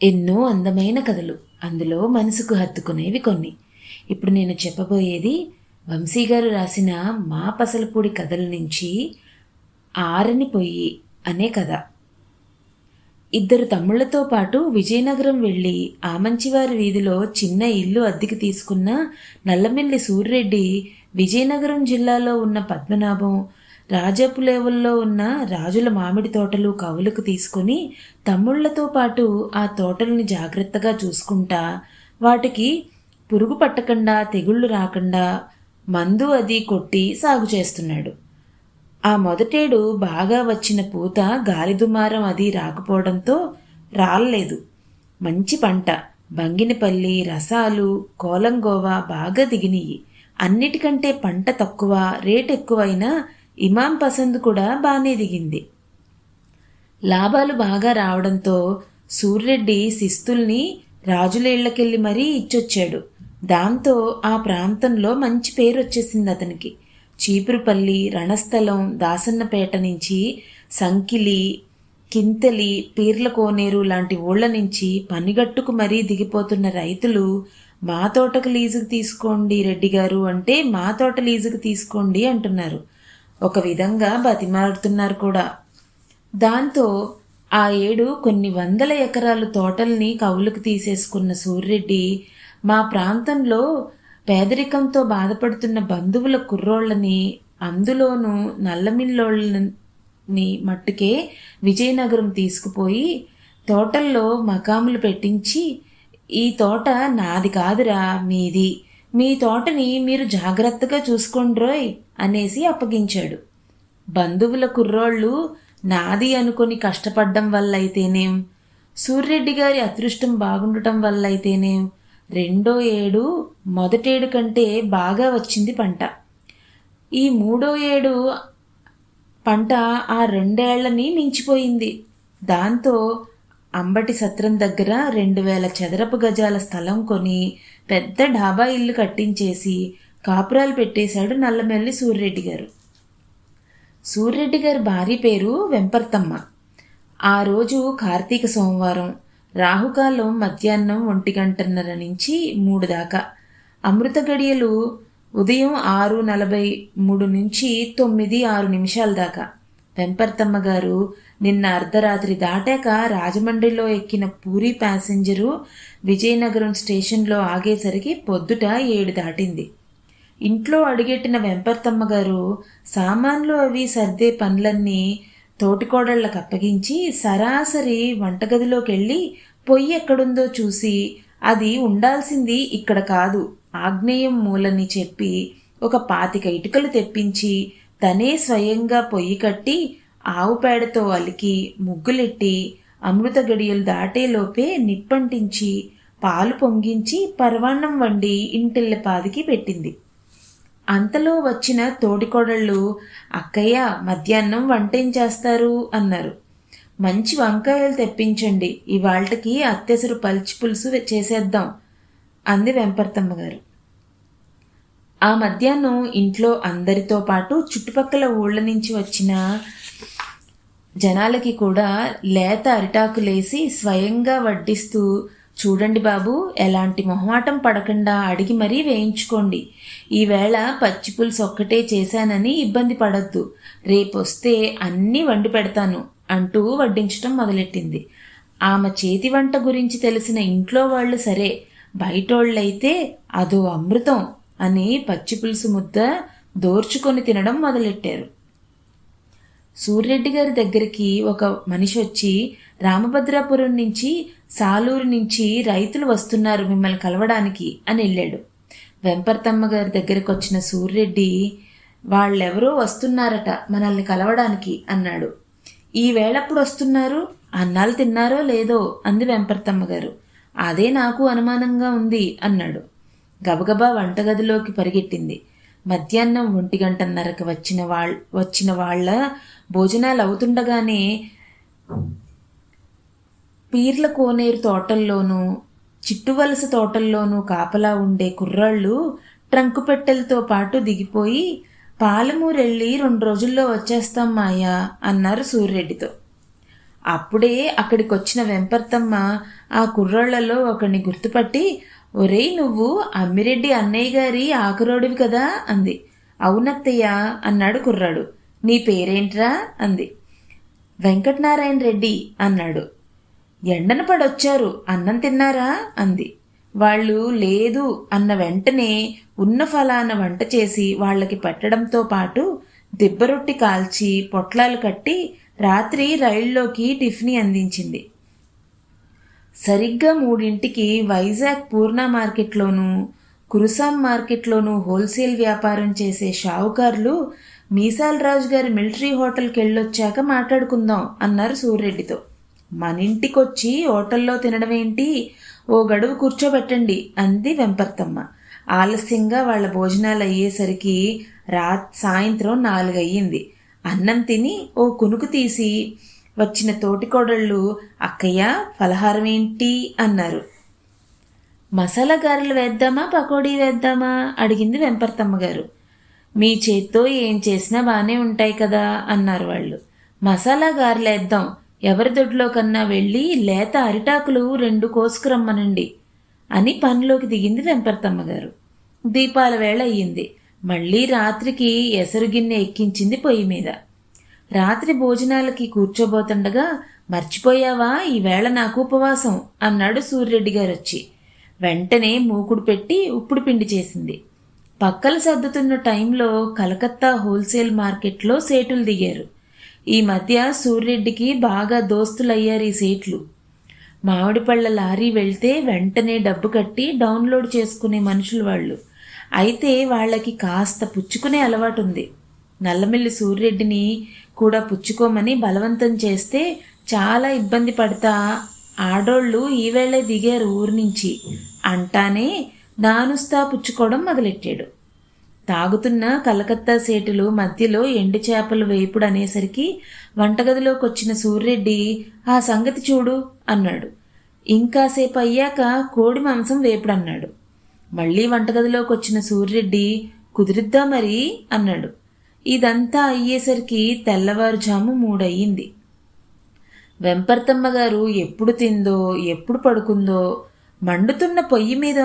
ఎన్నో అందమైన కథలు. అందులో మనసుకు హత్తుకునేవి కొన్ని. ఇప్పుడు నేను చెప్పబోయేది వంశీ గారు రాసిన మా పసలపూడి కథల నుంచి ఆరని పొయ్యి అనే కథ. ఇద్దరు తమ్ముళ్ళతో పాటు విజయనగరం వెళ్ళి ఆమంచివారి వీధిలో చిన్న ఇల్లు అద్దెకి తీసుకున్న నల్లమిల్లి సూర్రెడ్డి విజయనగరం జిల్లాలో ఉన్న పద్మనాభం రాజపు లేవల్లో ఉన్న రాజుల మామిడి తోటలు కవులకు తీసుకొని తమ్ముళ్ళతో పాటు ఆ తోటల్ని జాగ్రత్తగా చూసుకుంటా వాటికి పురుగు పట్టకుండా తెగుళ్ళు రాకుండా మందు అది కొట్టి సాగు చేస్తున్నాడు. ఆ మొదటేడు బాగా వచ్చిన పూత గాలిదుమారం అది రాకపోవడంతో రాలేదు మంచి పంట బంగినపల్లి రసాలు కోలంగోవా బాగా దిగినాయి అన్నిటికంటే పంట తక్కువ రేట్ ఎక్కువైనా ఇమాం పసంద్ కూడా బాగానే దిగింది. లాభాలు బాగా రావడంతో సూర్రెడ్డి శిస్తుల్ని రాజులేళ్ళకెళ్ళి మరీ ఇచ్చొచ్చాడు. దాంతో ఆ ప్రాంతంలో మంచి పేరు వచ్చేసింది అతనికి. చీపురుపల్లి రణస్థలం దాసన్నపేట నుంచి సంకిలి కింతలి పీర్ల కోనేరు లాంటి ఊళ్ళ నుంచి పనిగట్టుకు మరీ దిగిపోతున్న రైతులు మా తోటకు లీజుకు తీసుకోండి రెడ్డి గారు అంటే మా తోట లీజుకు తీసుకోండి అంటున్నారు. ఒక విధంగా బతిమాలుతున్నారు కూడా. దాంతో ఆ ఏడు కొన్ని వందల ఎకరాలు తోటల్ని కవులకు తీసేసుకున్న సూర్రెడ్డి మా ప్రాంతంలో పేదరికంతో బాధపడుతున్న బంధువుల కుర్రోళ్ళని అందులోనూ నల్లమిల్లోళ్ళని మట్టుకే విజయనగరం తీసుకుపోయి తోటల్లో మకాములు పెట్టించి ఈ తోట నాది కాదురా మీది. మీ తోటని మీరు జాగ్రత్తగా చూసుకుండ్రోయ్ అనేసి అప్పగించాడు. బంధువుల కుర్రోళ్ళు నాది అనుకొని కష్టపడ్డం వల్ల అయితేనేం సూర్రెడ్డి గారి అదృష్టం బాగుండటం వల్ల అయితేనేం రెండో ఏడు మొదటేడు కంటే బాగా వచ్చింది పంట. ఈ మూడో ఏడు పంట ఆ రెండేళ్ళని మించిపోయింది. దాంతో అంబటి సత్రం దగ్గర రెండు వేల చదరపు గజాల స్థలం కొని పెద్ద డాబా ఇల్లు కట్టించేసి కాపురాలు పెట్టేశాడు నల్లమెల్లి సూర్రెడ్డి గారు. సూర్రెడ్డి గారి భార్య పేరు వెంపర్తమ్మ. ఆ రోజు కార్తీక సోమవారం రాహుకాలం మధ్యాహ్నం ఒంటి గంటన్నర నుంచి మూడు దాకా. అమృత గడియలు ఉదయం ఆరు నలభై మూడు నుంచి తొమ్మిది ఆరు నిమిషాల దాకా. పెంపర్తమ్మ గారు నిన్న అర్ధరాత్రి దాటాక రాజమండ్రిలో ఎక్కిన పూరి ప్యాసింజరు విజయనగరం స్టేషన్లో ఆగేసరికి పొద్దుట ఏడు దాటింది. ఇంట్లో అడుగెట్టిన వెంపర్తమ్మ గారు సామాన్లు అవి సర్దే పనులన్నీ తోటికోడళ్ళకు అప్పగించి సరాసరి వంటగదిలోకి వెళ్ళి పొయ్యి ఎక్కడుందో చూసి అది ఉండాల్సింది ఇక్కడ కాదు ఆగ్నేయం మూలని చెప్పి ఒక పాతిక ఇటుకలు తెప్పించి తనే స్వయంగా పొయ్యి కట్టి ఆవు పేడతో అలికి ముగ్గులెట్టి అమృత గడియలు దాటేలోపే నిప్పంటించి పాలు పొంగించి పరవాన్నం వండి ఇంటిల్లపాదికి పెట్టింది. అంతలో వచ్చిన తోడికోడళ్ళు అక్కయ్య మధ్యాహ్నం వంటేం చేస్తారు? అన్నారు. మంచి వంకాయలు తెప్పించండి ఇవాళకి అత్తెసరు పల్చి పులుసు చేసేద్దాం అంది వెంపర్తమ్మ గారు. ఆ మధ్యాహ్నం ఇంట్లో అందరితో పాటు చుట్టుపక్కల ఊళ్ళ నుంచి వచ్చిన జనాలకి కూడా లేత అరిటాకులేసి స్వయంగా వడ్డిస్తూ చూడండి బాబు ఎలాంటి మొహమాటం పడకుండా అడిగి మరీ వేయించుకోండి. ఈవేళ పచ్చి పులుసు ఒక్కటే చేశానని ఇబ్బంది పడద్దు. రేపొస్తే అన్నీ వండి పెడతాను అంటూ వడ్డించటం మొదలెట్టింది. ఆమె చేతి వంట గురించి తెలిసిన ఇంట్లో వాళ్ళు సరే బయటోళ్ళైతే అదో అమృతం. అని పచ్చి పులుసు ముద్ద దోర్చుకొని తినడం మొదలెట్టారు. సూర్రెడ్డి గారి దగ్గరికి ఒక మనిషి వచ్చి రామభద్రాపురం నుంచి సాలూరు నుంచి రైతులు వస్తున్నారు మిమ్మల్ని కలవడానికి అని వెళ్ళాడు. వెంపర్తమ్మ గారి దగ్గరికి వచ్చిన సూర్రెడ్డి వాళ్ళెవరో వస్తున్నారట మనల్ని కలవడానికి అన్నాడు. ఈ వేళప్పుడు వస్తున్నారు? అన్నాలు తిన్నారో లేదో? అంది వెంపర్తమ్మ గారు. అదే నాకు అనుమానంగా ఉంది అన్నాడు. గబగబా వంటగదిలోకి పరిగెట్టింది. మధ్యాహ్నం ఒంటి గంటన్నరకు వచ్చిన వాళ్ళ వచ్చిన వాళ్ళ భోజనాలు అవుతుండగానే పీర్ల కోనేరు తోటల్లోనూ చిట్టువలస తోటల్లోనూ కాపలా ఉండే కుర్రాళ్ళు ట్రంకు పెట్టెలతో పాటు దిగిపోయి పాలమూరెళ్ళి రెండు రోజుల్లో వచ్చేస్తాం మాయా అన్నారు సూర్యరెడ్డితో. అప్పుడే అక్కడికొచ్చిన వెంపర్తమ్మ ఆ కుర్రాళ్ళలో ఒకడిని గుర్తుపట్టి ఒరేయ్ నువ్వు అమ్మిరెడ్డి అన్నయ్య గారి ఆకురోడివి కదా అంది. అవునత్తయ్య అన్నాడు కుర్రాడు. నీ పేరేంట్రా? అంది. వెంకటనారాయణ రెడ్డి అన్నాడు. ఎండన పడొచ్చారు. అన్నం తిన్నారా? అంది. వాళ్ళు లేదు అన్న వెంటనే ఉన్న ఫలాన వంట చేసి వాళ్ళకి పెట్టడంతో పాటు దిబ్బరొట్టి కాల్చి పొట్లాలు కట్టి రాత్రి రైల్లోకి టిఫిని అందించింది. సరిగ్గా మూడింటికి వైజాగ్ పూర్ణ మార్కెట్లోనూ కురుసాం మార్కెట్లోనూ హోల్సేల్ వ్యాపారం చేసే షావుకారులు మీసాల్ రాజు గారి మిలిటరీ హోటల్కి వెళ్ళొచ్చాక మాట్లాడుకుందాం అన్నారు సూర్యరెడ్డితో. మన ఇంటికొచ్చి హోటల్లో తినడమేంటి ఓ గడువు కూర్చోబెట్టండి అంది వెంపర్తమ్మ. ఆలస్యంగా వాళ్ళ భోజనాలు అయ్యేసరికి రా సాయంత్రం నాలుగయ్యింది. అన్నం తిని ఓ కునుకు తీసి వచ్చిన తోటికోడళ్ళు అక్కయ్య ఫలహారం ఏంటి? అన్నారు. మసాలా గారెలు వేద్దామా? పకోడీ వేద్దామా? అడిగింది వెంపర్తమ్మ గారు. మీ చేత్తో ఏం చేసినా బాగానే ఉంటాయి కదా? అన్నారు వాళ్ళు. మసాలా గారెలు వేద్దాం. ఎవరి దొడ్లో కన్నా వెళ్ళి లేత అరిటాకులు రెండు కోసుకురమ్మనండి అని పనిలోకి దిగింది వెంపర్తమ్మ గారు. దీపాల వేళ అయ్యింది. మళ్ళీ రాత్రికి ఎసరు గిన్నె ఎక్కించింది పొయ్యి మీద. రాత్రి భోజనాలకి కూర్చోబోతుండగా మర్చిపోయావా? ఈవేళ నాకు ఉపవాసం అన్నాడు సూర్యరెడ్డి గారు వచ్చి వెంటనే మూకుడు పెట్టి ఉప్పుడు పిండి చేసింది. పక్కలు సర్దుతున్న టైంలో కలకత్తా హోల్సేల్ మార్కెట్లో సేటులు దిగారు. ఈ మధ్య సూర్యరెడ్డికి బాగా దోస్తులయ్యారు ఈ సేట్లు. మామిడిపళ్ళ లారీ వెళ్తే వెంటనే డబ్బు కట్టి డౌన్లోడ్ చేసుకునే మనుషులు వాళ్ళు. అయితే వాళ్ళకి కాస్త పుచ్చుకునే అలవాటు ఉంది నల్లమిల్లి సూర్యరెడ్డిని కూడా పుచ్చుకోమని బలవంతం చేస్తే చాలా ఇబ్బంది పడతా ఆడోళ్ళు ఈవేళే దిగారు ఊరి నుంచి. అంటానే నానుస్తా పుచ్చుకోవడం మొదలెట్టాడు. తాగుతున్న కలకత్తా సేటులు మధ్యలో ఎండు చేపలు వేపుడు అనేసరికి వంటగదిలోకి వచ్చిన సూర్యరెడ్డి ఆ సంగతి చూడు అన్నాడు. ఇంకాసేపు అయ్యాక కోడి మాంసం వేపుడు అన్నాడు. మళ్ళీ వంటగదిలోకి వచ్చిన సూర్యరెడ్డి కుదిరిద్దా మరి? అన్నాడు. ఇదంతా అయ్యేసరికి తెల్లవారుజాము మూడయ్యింది. వెంపర్తమ్మ గారు ఎప్పుడు తిందో ఎప్పుడు పడుకుందో మండుతున్న పొయ్యి మీద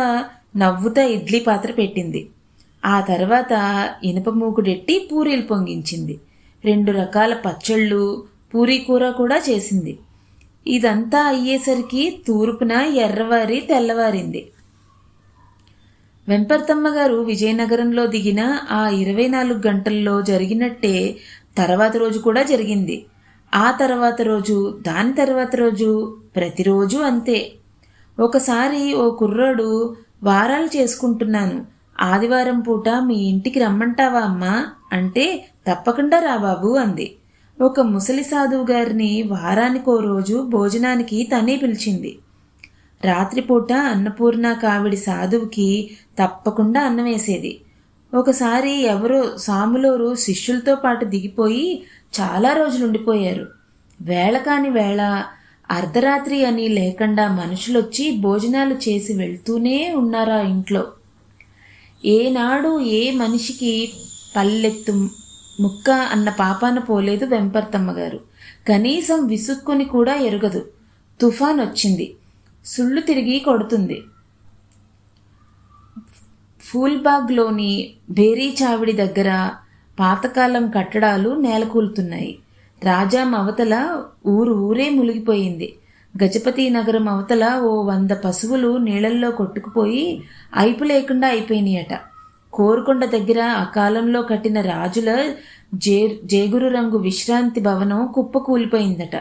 నవ్వుతా ఇడ్లీ పాత్ర పెట్టింది. ఆ తర్వాత ఇనుప మూకుడెట్టి పూరీలు పొంగించింది. రెండు రకాల పచ్చళ్ళు పూరీ కూర కూడా చేసింది. ఇదంతా అయ్యేసరికి తూర్పున ఎర్రవారి తెల్లవారింది. వెంపర్తమ్మ గారు విజయనగరంలో దిగిన ఆ ఇరవై నాలుగు గంటల్లో జరిగినట్టే తర్వాత రోజు కూడా జరిగింది. ఆ తర్వాత రోజు దాని తర్వాత రోజు ప్రతిరోజు అంతే. ఒకసారి ఓ కుర్రోడు వారాలు చేసుకుంటున్నాను. ఆదివారం పూట మీ ఇంటికి రమ్మంటావా అమ్మా? అంటే తప్పకుండా రా బాబు అంది. ఒక ముసలి సాధువు గారిని వారానికో రోజు భోజనానికి తనే పిలిచింది. రాత్రిపూట అన్నపూర్ణ కావిడి సాధువుకి తప్పకుండా అన్నం వేసేది. ఒకసారి ఎవరో సాములోరు శిష్యులతో పాటు దిగిపోయి చాలా రోజులు ఉండిపోయారు. వేళ కాని వేళ అర్ధరాత్రి అని లేకుండా మనుషులొచ్చి భోజనాలు చేసి వెళ్తూనే ఉన్నారా ఇంట్లో? ఏనాడు ఏ మనిషికి పల్లెత్తు ముక్క అన్న పాపాన పోలేదు వెంపర్తమ్మ గారు. కనీసం విసుక్కుని కూడా ఎరగదు. తుఫాన్ వచ్చింది సుళ్ళు తిరిగి కొడుతుంది. ఫూల్బాగ్లోని బేరీ చావిడి దగ్గర పాతకాలం కట్టడాలు నేలకూలుతున్నాయి. రాజా అవతల ఊరు ఊరే మునిగిపోయింది. గజపతి నగరం అవతల ఓ వంద పశువులు నీళ్ళల్లో కొట్టుకుపోయి అయిపు లేకుండా అయిపోయినాయట. కోరుకొండ దగ్గర ఆ కాలంలో కట్టిన రాజుల జే జేగురు రంగు విశ్రాంతి భవనం కుప్పకూలిపోయిందట.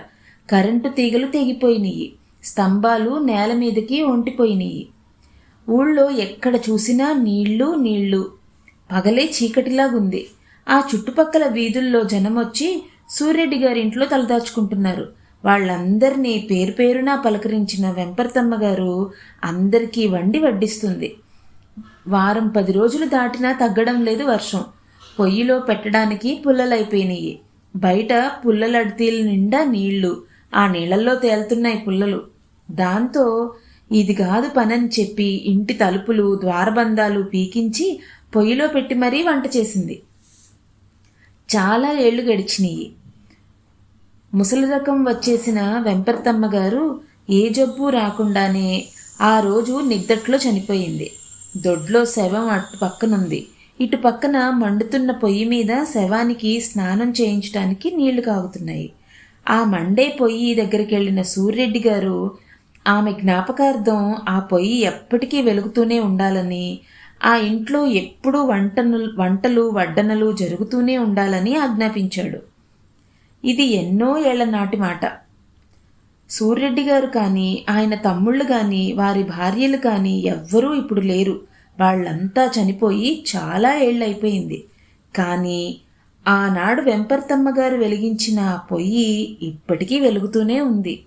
కరెంటు తీగలు తెగిపోయినాయి స్తంభాలు నేల మీదకి ఒంటిపోయినాయి ఊళ్ళో ఎక్కడ చూసినా నీళ్ళు నీళ్ళు. పగలే చీకటిలాగుంది. ఆ చుట్టుపక్కల వీధుల్లో జనమొచ్చి సూర్యరెడ్డి గారింట్లో తలదాచుకుంటున్నారు. వాళ్ళందరినీ పేరు పేరునా పలకరించిన వెంపర్తమ్మ గారు అందరికీ వండి వడ్డిస్తుంది. వారం పది రోజులు దాటినా తగ్గడం లేదు వర్షం. పొయ్యిలో పెట్టడానికి పుల్లలైపోయినాయి బయట పుల్లలడితీల నిండా నీళ్ళు. ఆ నీళ్ళలో తేలుతున్నాయి పుల్లలు. దాంతో ఇది కాదు పనని చెప్పి ఇంటి తలుపులు ద్వారబంధాలు పీకించి పొయ్యిలో పెట్టి మరీ వంట చేసింది. చాలా ఏళ్ళు గడిచినాయి ముసలి రకం వచ్చేసిన వెంపర్తమ్మ గారు ఏ జబ్బు రాకుండానే ఆ రోజు నిద్దట్లో చనిపోయింది. దొడ్లో శవం అటు పక్కనుంది. ఇటు పక్కన మండుతున్న పొయ్యి మీద శవానికి స్నానం చేయించడానికి నీళ్ళు కాగుతున్నాయి. ఆ మండే పొయ్యి దగ్గరికి వెళ్ళిన సూర్యరెడ్డి గారు ఆమె జ్ఞాపకార్థం ఆ పొయ్యి ఎప్పటికీ వెలుగుతూనే ఉండాలని ఆ ఇంట్లో ఎప్పుడూ వంటను వంటలు వడ్డనలు జరుగుతూనే ఉండాలని ఆజ్ఞాపించాడు. ఇది ఎన్నో ఏళ్ళ నాటి మాట. సూర్యరెడ్డి గారు కానీ ఆయన తమ్ముళ్ళు కానీ వారి భార్యలు కానీ ఎవ్వరూ ఇప్పుడు లేరు. వాళ్ళంతా చనిపోయి చాలా ఏళ్ళైపోయింది. కానీ ఆనాడు వెంపర్తమ్మ గారు వెలిగించిన పొయ్యి ఇప్పటికీ వెలుగుతూనే ఉంది.